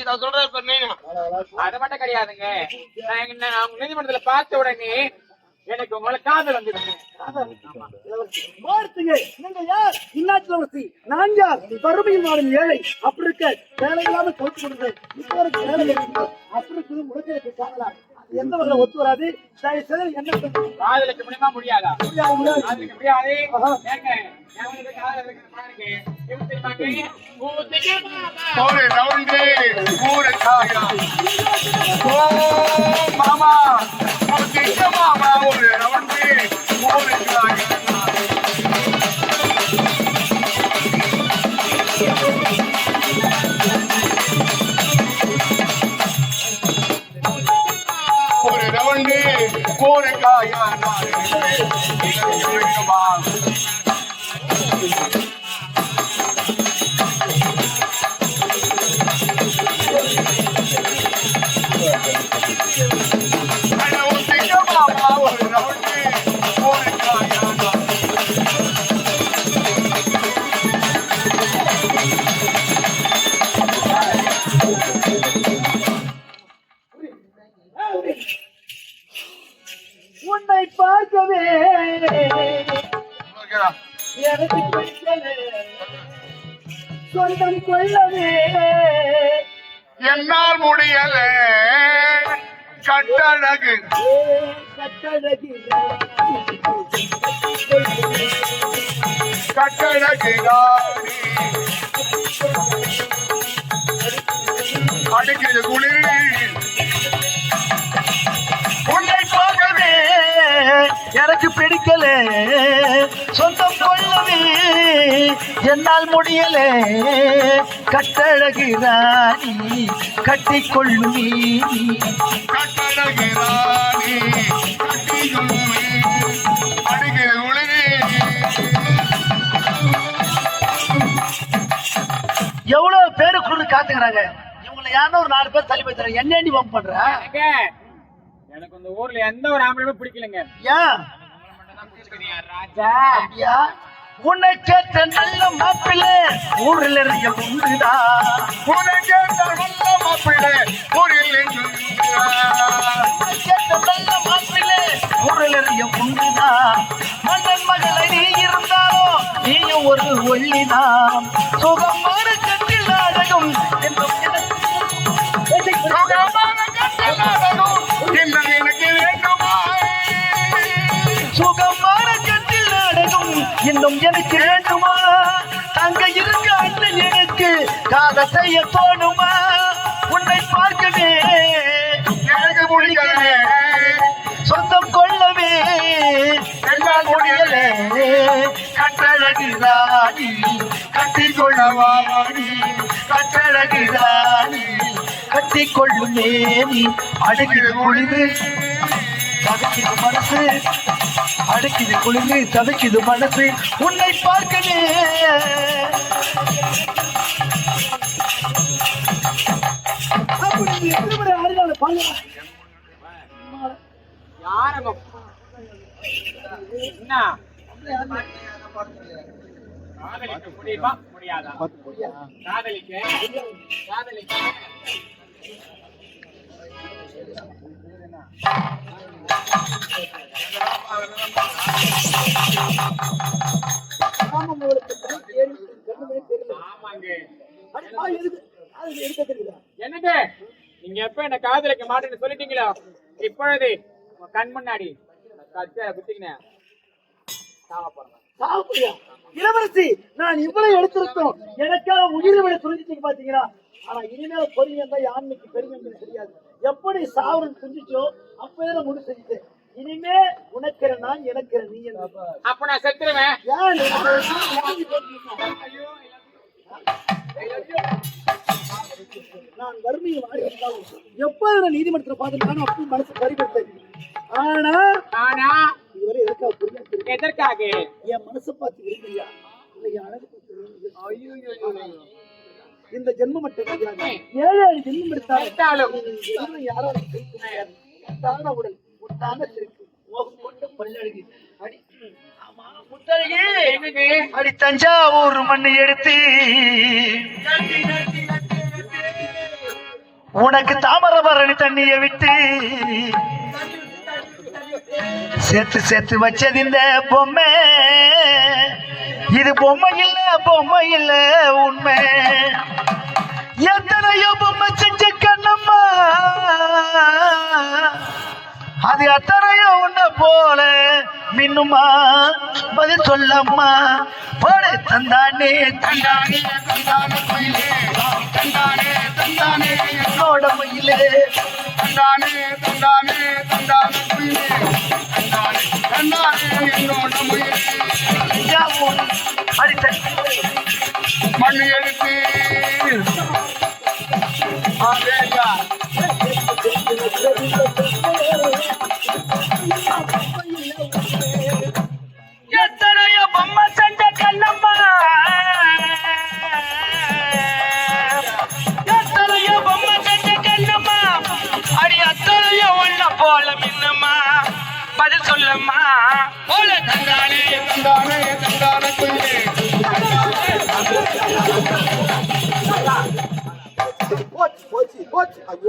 நான் சொல்றேன் இப்ப நீங்க அது மட்டும் கிடையாதுங்க. நான் நீதிமன்றத்துல பார்த்த உடனே எனக்கு உங்களை காதல் வந்துடுங்க பார்த்துங்க நீங்க யார்? இன்னாச்சிலவசி நான் யார்? வறுமையில் வாழும் ஏழை. அப்படி இருக்க வேலை இல்லாம கவுத்து கொடுத்து இப்போ ஒரு வேலை. அப்படி இருக்குது காணலாம் அது எந்த வகையில ஒத்து வராது? தயவு செய்து என்ன? காதலுக்கு முடியுமா முடியாதா? முடியாது, முடியாது. முடியாது. பாருங்க. ஊரு கட்டழகு. கட்டழகு காரி குளிர். எனக்கு பிடிக்கல. சொந்தம் கொள்ளவே என்னால் முடியல. கட்டழகு ராணி கட்டி கொள்ளு நீ கட்டழகு ராணி கட்டிக்கொள்ளுமே. அடிக்கிறது குளிர் எவ்வளவு பேரு குரு காத்துக்கிறாங்க? இவங்களை யாரும் ஒரு நாலு பேர் தள்ளி வைக்கிறாங்க என்ன நீ வம்பு பண்ற? எனக்கு இந்த ஊர்ல எந்த ஒரு ஆம்பளையுமே பிடிக்கலங்க. ஏன் ராஜா. அப்படியா? உன்னை கேட்ட நல்ல மாப்பிள்ளை ஊரில் நிறைய உண்டுதான் உனக்கே நல்ல மாப்பிள்ளை ஊரில் உன்னை கேட்ட நல்ல மாப்பிள்ளை ஊரில் மன்னன் மகளை நீ இருந்தாலும் நீயும் ஒரு ஒள்ளிதான் சுகமான இன்னும் எனக்கு வேண்டுமா? தங்க இருக்க அண்ணன் எனக்கு காத செய்ய தோணுமா? உன்னை பார்க்கவே எனக்கு பிடிக்கல சொந்தம் கொள்ளவே என்னால் முடியல கட்டழகு ராணி கட்டி கொள்ளவாணி கட்டழகு ராணி கட்டி கொள்ளுமே நீ அடுக்கிற பொழுது மனசு. அடுக்கிது குளிர்ந்து தவிக்குது மனசு. உன்னை பார்க்கவே. அப்படி காதலிக்க முடியுமா முடியாதா காதலிக்க காதலிக்க என்னது? ஆமாங்க அது தெரியல நீங்க எப்ப என்ன காதலிக்க மாட்டேன்னு சொல்லிட்டீங்களோ? இப்பொழுது கண் முன்னாடி கச்சை குத்திக்கினேன். சாவ போறேன். இளவரசி நான் இவ்வளவு எடுத்திருக்கோம். எனக்காக உயிரை விட புரிஞ்சுட்டீங்க பாத்தீங்களா? ஆனா இனிமேல் பொறுமையா இருந்தா பெருமை தெரியாது. எப்படி சாவரன் துணிச்சோ அப்பவே முடி செஞ்சுட்டேன். இனிமே உனக்கிற நான் எனக்கிற நீ அப்ப நான் செத்துருவேன்? ஐயோ நான் வறுமையை வாழ்ந்தாலும் எப்போது நான் நீதிமன்றத்தில் பார்த்து நானும் அப்படி மனசு பறிபடுத்தேன் ஆனா ஆனா இதுவரை எதுக்காக புரியாது எதற்காக? என் மனசை பார்த்து விரும்புறியா? இல்லை அழகு பார்த்து விரும்புறியா? இந்த ஜென்மம் மட்டும் கிடையாது. ஏழு ஏழு ஜென்மம் எடுத்தாலும். முத்தான உடல் பல்லழகு. அடி. அடி தஞ்சாவூர் மண்ணை எடுத்து. உனக்கு தாமிரபரணி தண்ணிய விட்டு. சேர்த்து சேர்த்து வச்சது இந்த பொம்மை. இது பொம்மை இல்ல பொம்மை இல்ல உண்மை. எத்தனையோ பொம்மை செஞ்ச கண்ணம்மா அது அத்தனையோ உன்ன போல மின்னுமா பதில் சொல்லம்மா போடு தந்தானே தந்தானே தந்தானே குயிலே தந்தானே தந்தானே என்னோட மயிலே தந்தானே தந்தானே தந்தானே தந்தானே தந்தானே என்னோட யாவும் அடித்த மண்ணு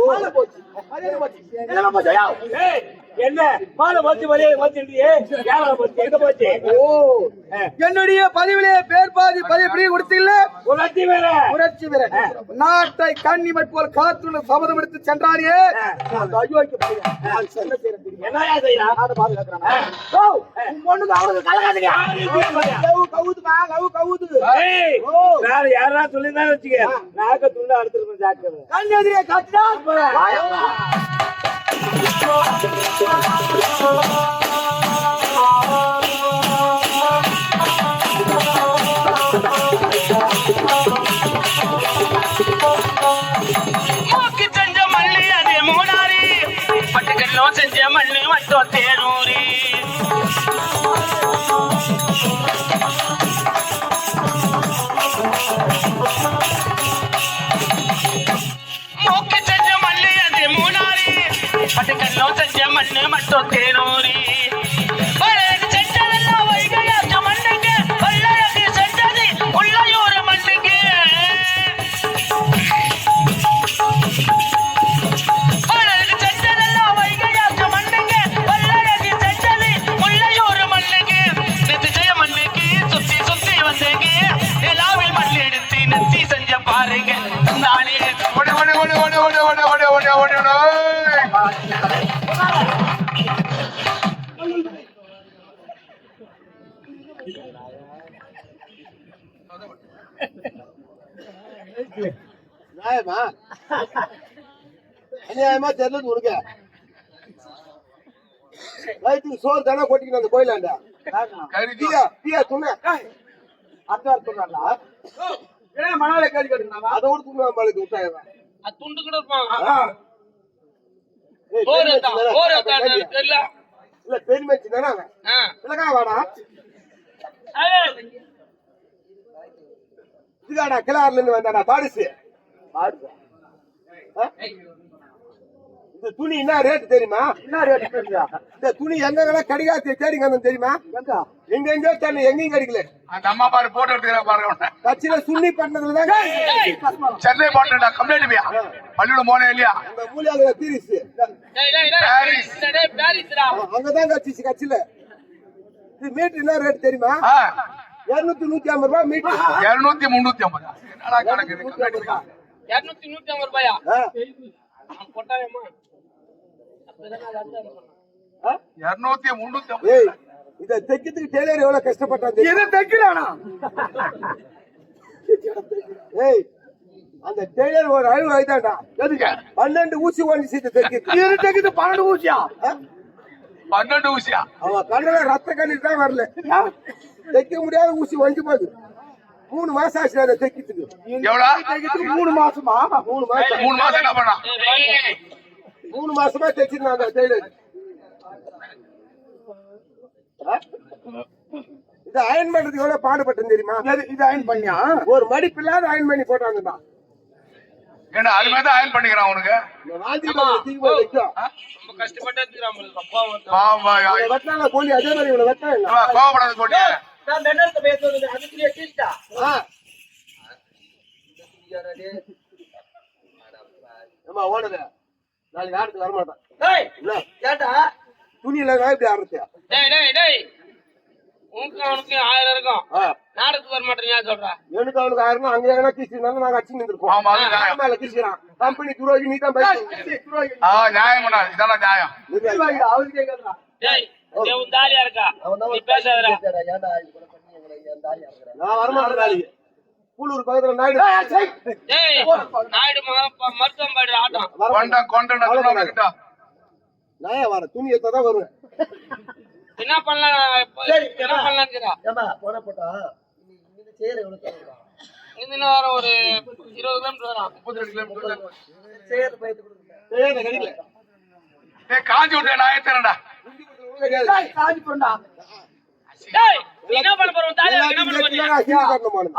போச்சு. போச்சு. போச்சு? என்ன? மாலை கேவலம் போச்சு எங்க போச்சு? ஓ. என்னுடைய பதிவிலே பேர் பாதி பதிவு எப்படி கொடுத்தீங்களே? புரட்சி வேற புரட்சி வீரன் நாட்டை கண்ணிமை போல் காத்துள்ள சபதம் எடுத்து சென்றாரே? என்னயா செய்யறா? நாட்டை பாதுகாக்கிறானா? ஓ, பொண்ணுக்கு அவனுக்கு கலகாதீங்க. கவு, கவுதுமா, கவு, கவுது. ஏய், ஓ, வேற யாரா சொல்லிருந்தாலும் வச்சுக்க. நாக்க துண்டு அடுத்துருப்பேன் ஜாக்கிரதை. கண் எதிரே காட்டுடா. செஞ்ச மண்ணு மட்டும் தேனூரி. ಮಣ್ಣು ಮತ್ತು ತೇನೂರಿ நியாயமா அநியாயமா தெரியல உனக்கு வயிற்றுக்கு சோறு தானே கொட்டிக்கணும் அந்த கோயிலாண்ட. தீயா தீயா துணை. அத்தார் என்ன மணால கேள்வி கேட்டுருந்தாவா? அதை விட துணை நம்மளுக்கு விட்டாயிரம் துண்டு கூட இருப்பான். தெரியல. இல்ல பெருமைச்சு தானே அவன். இல்லக்கா வாடா? இதுக்காடா கிளார்ல இருந்து வந்தாடா பாடிசு இந்த துணி என்ன ரேட் தெரியுமா? என்ன ரேட் தெரியுமா இந்த துணி எங்க கடிகாத்தி தேடிங்க வந்து தெரியுமா? எங்க? எங்க எங்கயோ தேடி எங்கேயும் கிடைக்கல. அந்த அம்மா பாரு போட்டோ எடுத்துக்கிற பாருங்க. கட்சியில சுண்ணி பண்ணதுல தான் சென்னை போட்டா கம்ப்ளைண்ட் போயா பள்ளியில போனே இல்லையா? அந்த மூலியால தீரிச்சு டேய், டேய், டேய். பாரிஸ். பாரிஸ்டா. அங்கதான் கட்சிச்சு கட்சியில. இது மீட்டர் என்ன ரேட் தெரியுமா? இருநூத்தி நூத்தி ஐம்பது ரூபாய் மீட்டர் இருநூத்தி முன்னூத்தி ஐம்பது? என்னடா கணக்கு? இருநூத்தி நூத்தி ஐம்பது ரூபாயா? ஆ, கொட்டாயமா ஆ? இருநூத்தி முன்னூத்தி இத தைக்கிறதுக்கு டெய்லர் எவ்வளவு கஷ்டப்பட்டான் தெரியுமா? தைக்கிறானா? ஏய் அந்த டெய்லர் ஒரு அழுவு ஆயிட்டான்டா எதுக்கு? பன்னெண்டு ஊசி ஒன்று சீட்டு தைக்கிறது இது தைக்கிறது பன்னெண்டு ஊசியா? பன்னெண்டு ஊசியா? அவன் கண்ணுல ரத்த கண்ணீர் தான் வரல. தைக்க முடியாத ஊசி வந்து போகுது மூணு மாசம் ஆச்சு அதை தைக்கிறதுக்கு. தைக்கிறதுக்கு மூணு மாசமா? மூணு மாசம். மூணு மாசம் என்ன பண்ணா? மூணு மாசமா தைச்சிருந்தான் அந்த டெய்லர் இது அயன் பண்றதுக்கு எவ்வளவு பாடுபட்டேன் தெரியுமா? இது அயன் பண்ணியா ஒரு மடிப்பு இல்லாத அயன் பண்ணி போட்டாங்கடா ஏன்னா அது மாதிரி அயன் பண்ணிக்கிறான் உனக்கு கோழி? அதே மாதிரி இவனை வெட்டா இல்ல அவன் கோவப்படாத போட்டு நான் மென்னத்தை பேசுறது? கீழ்த்தா ஆ. ஏம்மா ஓனரு நாளைக்கு ஆடுறதுக்கு வர மாட்டான் டேய் இல்ல ஏன்டா துணி இல்லாத இப்படி ஆடுறது டேய் டேய் டேய். உனக்கு அவனுக்கு ஆயிரம் இருக்கும். ஆ, நாடகத்துக்கு வர மாட்டேன் ஏன் சொல்ற? எனக்கு அவனுக்கு ஆயிரம் அங்க எங்கன்னா கிறிஸ்டினாலும் நாங்க அடிச்சு நின்றுருக்கோம் ஆமா. மேல கிறிஸ்டினா கம்பெனி துரோகி நீ தான் துரோகி ஆ நியாயம். நியாயம் அவரு கேட்கறா. டேய் டேய் உன் தாலியா இருக்கா? நீ பேசாதடா. நான் வரமாட்டேன் நாளைக்கு கூலூர் பக்கத்துல நாயுடு. டேய் நாயுடு மருத்துவம் பாடுற ஆட்டம். கிட்ட நான் ஏன் வரேன்? துணி எடுத்தா தான் வருவேன் என்ன பண்ணலாம்? என்ன பண்ணலாம்ங்கிறா ஏமா போன போட்டா இது எவ்வளவு இன்னும் வர ஒரு இருபது கிலோமீட்டர் வரும். முப்பத்தி ரெண்டு கிலோமீட்டர் பயத்து ஏய், கிடைக்கல. ஏய் காஞ்சி விட்டு நான் ஏத்துறேன்டா.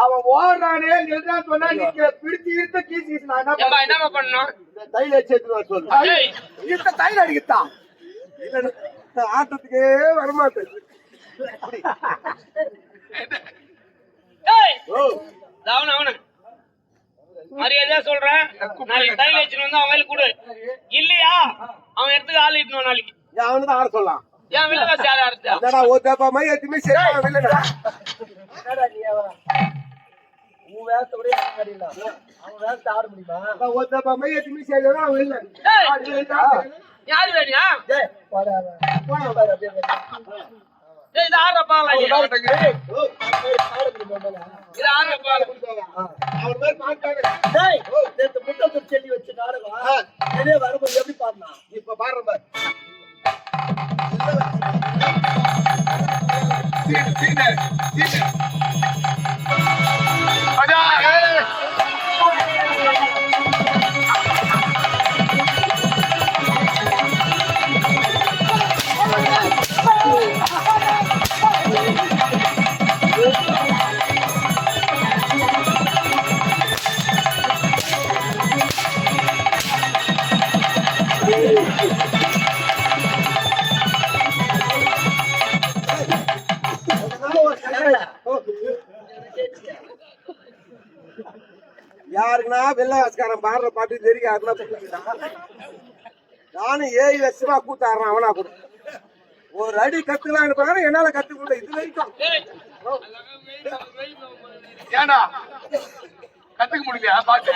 அவன் ஓடுறானே நின்றான் சொன்னா நீங்க பிடிச்சி இழுத்த கீசி நான் என்ன பண்ணணும்? இந்த தைல வர சொல்லு. இழுத்த தைல அடிக்கத்தான் ஆட்டத்துக்கே வரமாட்டேன். அவன அவன மரியாதையா சொல்றேன் நாளைக்கு டைல் வச்சுட்டு வந்து அவன் கொடு. இல்லையா? அவன் எடுத்துக்க ஆள் இட்டணும் நாளைக்கு. ஏன் அவனை தான் ஆட சொல்லலாம். ஏன் வில்லவாசி யாரும் அறுத்தா என்னடா ஒரு தப்பா மாதிரி எதுவுமே என்னடா நீ அவன்? உன் வேகத்தை விட எனக்கு அறியலாம் அவன் வேகத்தை ஆட முடியுமா? அதான் ஒரு தப்பா மாதிரி எதுவுமே செய்யலாம் அவன் இல்லை யாரு வேணியா டேய் போடா அவன். போடா பாரு அப்படியே பாரு. டேய் இது ஆடுற பாவம் நீ. ஓ? இது ஆடுற பாவம் அவன் மாதிரி மாட்டானே. டேய் நேத்து முட்டை செல்லி வச்சு நாடகம். இதே வரும்போது எப்படி பாடினா? இப்ப பாடுறேன் பாரு. சீட்டு சீட்டு சீட்டு அடா யாருக்குன்னா வெள்ளவாசக்காரன் பாடுற பாட்டு தெரியும் யாருன்னா புரிஞ்சுக்கிட்டான் நானும் ஏழு லட்சமா கூத்தாடுறேன் அவனா கூட. ஒரு அடி கத்துக்கலாம்னு பாரு என்னால கத்துக்க முடியல இது வரைக்கும். ஏன்டா கத்துக்க முடியலையா பாட்டு?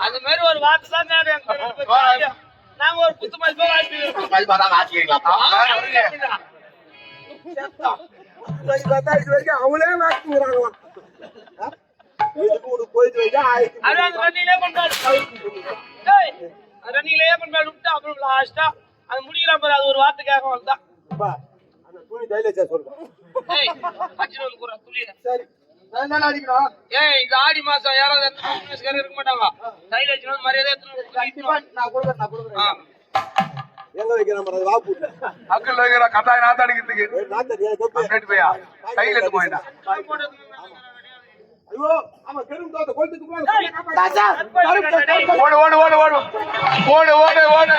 அது மாதிரி ஒரு வார்த்தை தான் நாங்க ஒரு குத்து மாதிரி போய் இது பார்த்தா இது வரைக்கும் அவங்களே அந்த ரன்னிங்லயே பண்றாரு. விட்டு அப்புறம் லாஸ்டா அது முடிக்கிற பாரு அது ஒரு வார்த்தைக்காக வந்தா. அந்த துணி தைலச்சா துளிய சரி. தானே ஏய் இந்த ஆடி மாசம் யாராவது எத்தனை இருக்க மாட்டாங்க. வச்சு மரியாதை எத்தனை எங்க அது வாப்பு அக்கல் வைக்கிற கட்டாய நாத்த அடிக்கிறதுக்கு. ஏய், நான் தெரியாது, தொப்பி. அப்படியே போயா? கையில எடுத்து போங்க ஓடு ஓடு ஓடு ஓடு. ஓடு ஓடு ஓடு.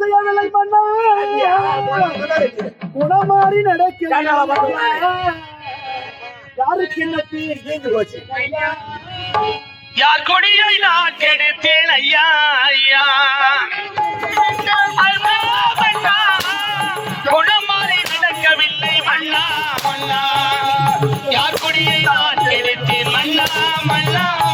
செய்யவில்லை மன்னா குணமாறி நடக்கிறார் யாருக்கு என்ன பேர் ஏங்கு போச்சு யார் கொடியை நான் கெடுத்தேன் ஐயா ஐயா. யார்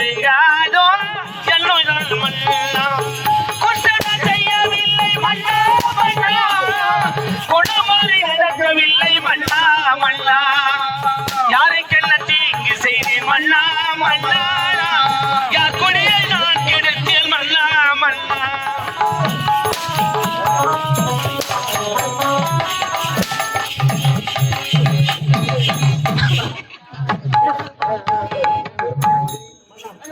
obrigado.